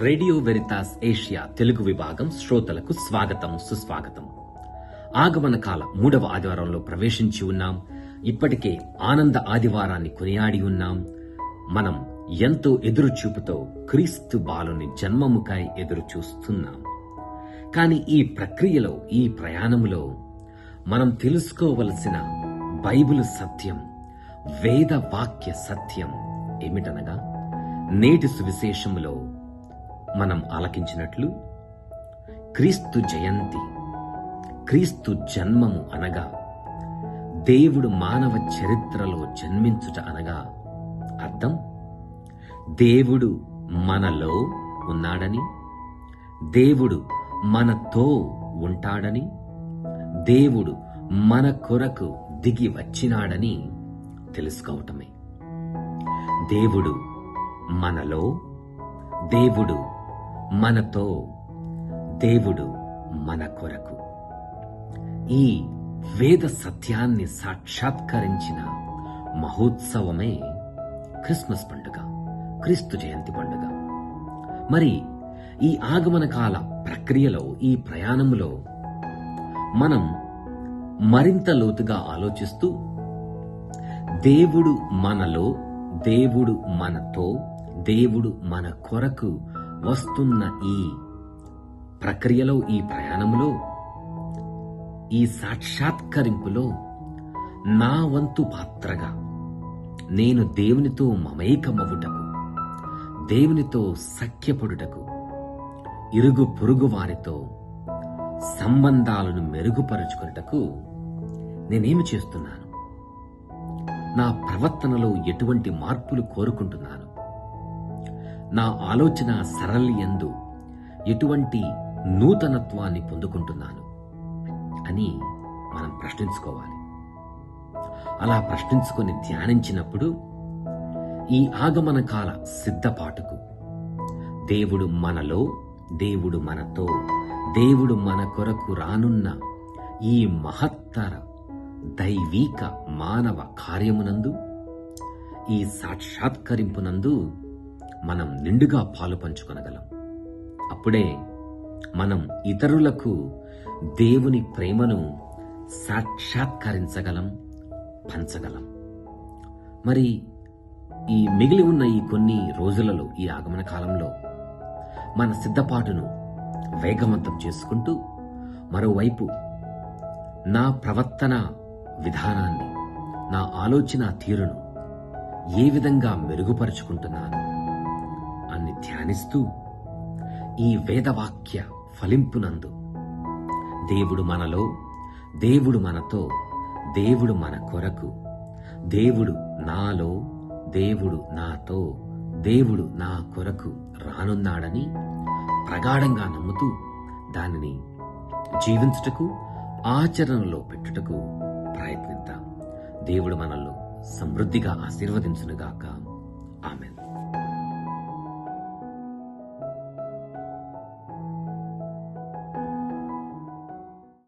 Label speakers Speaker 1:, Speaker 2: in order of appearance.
Speaker 1: Radio Veritas Asia Telugu విభాగం శ్రోతలకు స్వాగతం సుస్వాగతం. ఆగమన కాల మూడవ ఆదివారంలో ప్రవేశించి ఉన్నాం. ఇప్పటికే ఆనంద ఆదివారాన్ని కొనియాడి ఉన్నాం. మనం ఎంతో ఎదురుచూపుతో క్రీస్తు బాలుని జన్మముకై ఎదురు చూస్తున్నాం కానీ ఈ ప్రక్రియలో ఈ ప్రయాణములో మనం తెలుసుకోవలసిన బైబిల్ సత్యం వేద వాక్య సత్యం ఏమిటనగా నేటి సువిశేషములో మనం ఆలకించినట్లు క్రీస్తు జయంతి క్రీస్తు జన్మము అనగా దేవుడు మానవ చరిత్రలో జన్మించుట అనగా అర్థం దేవుడు మనలో ఉన్నాడని దేవుడు మనతో ఉంటాడని దేవుడు మన కొరకు దిగి వచ్చినాడని తెలుసుకోవటమే. దేవుడు మనలో దేవుడు మనతో దేవుడు మన కొరకు. ఈ వేద సత్యాన్ని సాక్షాత్కరించిన మహోత్సవమే క్రిస్మస్ పండుగ క్రీస్తు జయంతి పండుగ. మరి ఈ ఆగమన కాల ప్రక్రియలో ఈ ప్రయాణంలో మనం మరింత లోతుగా ఆలోచిస్తూ దేవుడు మనలో దేవుడు మనతో దేవుడు మన కొరకు వస్తున్న ఈ ప్రక్రియలో ఈ ప్రయాణంలో ఈ సాక్షాత్కరింపులో నా వంతు పాత్రగా నేను దేవునితో మమైకమవుటకు దేవునితో సఖ్యపడుటకు ఇరుగు పొరుగు వారితో సంబంధాలను మెరుగుపరుచుకున్నటకు నేనేమి చేస్తున్నాను? నా ప్రవర్తనలో ఎటువంటి మార్పులు కోరుకుంటున్నాను? నా ఆలోచన సరళి యందు ఎటువంటి నూతనత్వాన్ని పొందుకుంటున్నాను అని మనం ప్రశ్నించుకోవాలి. అలా ప్రశ్నించుకొని ధ్యానించినప్పుడు ఈ ఆగమన కాల సిద్ధపాటుకు దేవుడు మనలో దేవుడు మనతో దేవుడు మన కొరకు రానున్న ఈ మహత్తర దైవీక మానవ కార్యమునందు ఈ సాక్షాత్కరింపునందు మనం నిండుగా పాలు పంచుకొనగలం. అప్పుడే మనం ఇతరులకు దేవుని ప్రేమను సాక్షాత్కరించగలం పంచగలం. మరి ఈ మిగిలి ఉన్న ఈ కొన్ని రోజులలో ఈ ఆగమన కాలంలో మన సిద్ధపాటును వేగవంతం చేసుకుంటూ మరోవైపు నా ప్రవర్తన విధానాన్ని నా ఆలోచన తీరును ఏ విధంగా మెరుగుపరుచుకుంటున్నాను? అని ధ్యానిస్తూ ఈ వేదవాక్య ఫలింపునందు దేవుడు మనలో దేవుడు మనతో దేవుడు మన కొరకు దేవుడు నాలో దేవుడు నాతో దేవుడు నా కొరకు రానున్నాడని ప్రగాఢంగా నమ్ముతూ దానిని జీవించుటకు ఆచరణలో పెట్టుటకు ప్రయత్నిద్దాం. దేవుడు మనల్ని సమృద్ధిగా ఆశీర్వదించునుగాక. ఆమెన్.